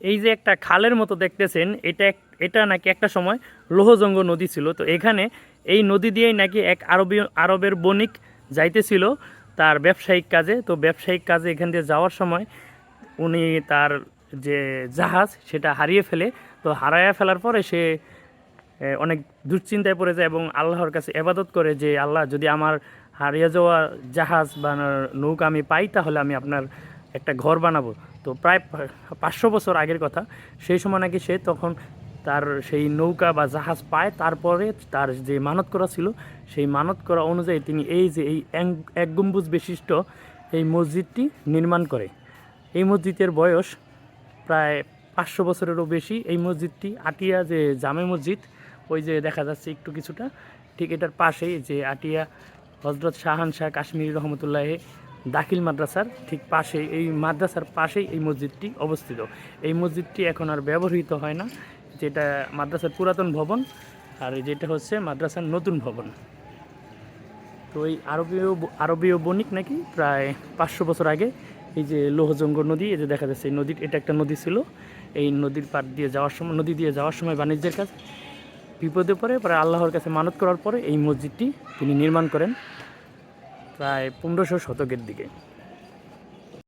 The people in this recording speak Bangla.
এই যে একটা খালের মতো দেখতেছেন, এটা এটা নাকি একটা সময় লোহজঙ্গ নদী ছিল। তো এখানে এই নদী দিয়েই নাকি এক আরবীয় আরবের বণিক যাইতেছিল তার ব্যবসায়িক কাজে। তো ব্যবসায়িক কাজে এখান দিয়ে যাওয়ার সময় উনি তার যে জাহাজ, সেটা হারিয়ে ফেলে। তো হারাইয়া ফেলার পরে সে অনেক দুশ্চিন্তায় পড়ে যায় এবং আল্লাহর কাছে এবাদত করে যে, আল্লাহ, যদি আমার হারিয়ে যাওয়া জাহাজ বা নৌকা আমি পাই, তাহলে আমি আপনার একটা ঘর বানাবো। তো প্রায় পাঁচশো বছর আগের কথা। সেই সময় নাকি সে তখন তার সেই নৌকা বা জাহাজ পায়। তারপরে তার যে মানত করা ছিল, সেই মানত করা অনুযায়ী তিনি এই যে এই এক গম্বুজ বিশিষ্ট এই মসজিদটি নির্মাণ করে। এই মসজিদের বয়স প্রায় পাঁচশো বছরেরও বেশি। এই মসজিদটি আটিয়া যে জামে মসজিদ, ওই যে দেখা যাচ্ছে একটু কিছুটা, ঠিক এটার পাশেই যে আটিয়া হজরত শাহান শাহ কাশ্মীর রহমতুল্লাহ দাখিল মাদ্রাসার ঠিক পাশেই, এই মাদ্রাসার পাশেই এই মসজিদটি অবস্থিত। এই মসজিদটি এখন আর ব্যবহৃত হয় না, যেটা মাদ্রাসার পুরাতন ভবন আর যেটা হচ্ছে মাদ্রাসার নতুন ভবন। তো এই আরবীয় আরবীয় বণিক নাকি প্রায় পাঁচশো বছর আগে এই যে লোহজঙ্গ নদী, এই যে দেখা যাচ্ছে এই নদীর, এটা একটা নদী ছিল। এই নদীর পার দিয়ে যাওয়ার সময়, নদী দিয়ে যাওয়ার সময় বাণিজ্যের কাজ। বিপদে পড়ে, পরে আল্লাহর কাছে মানত করার পরে এই মসজিদটি তিনি নির্মাণ করেন। প্রায় পনেরোশো শতকের দিকে।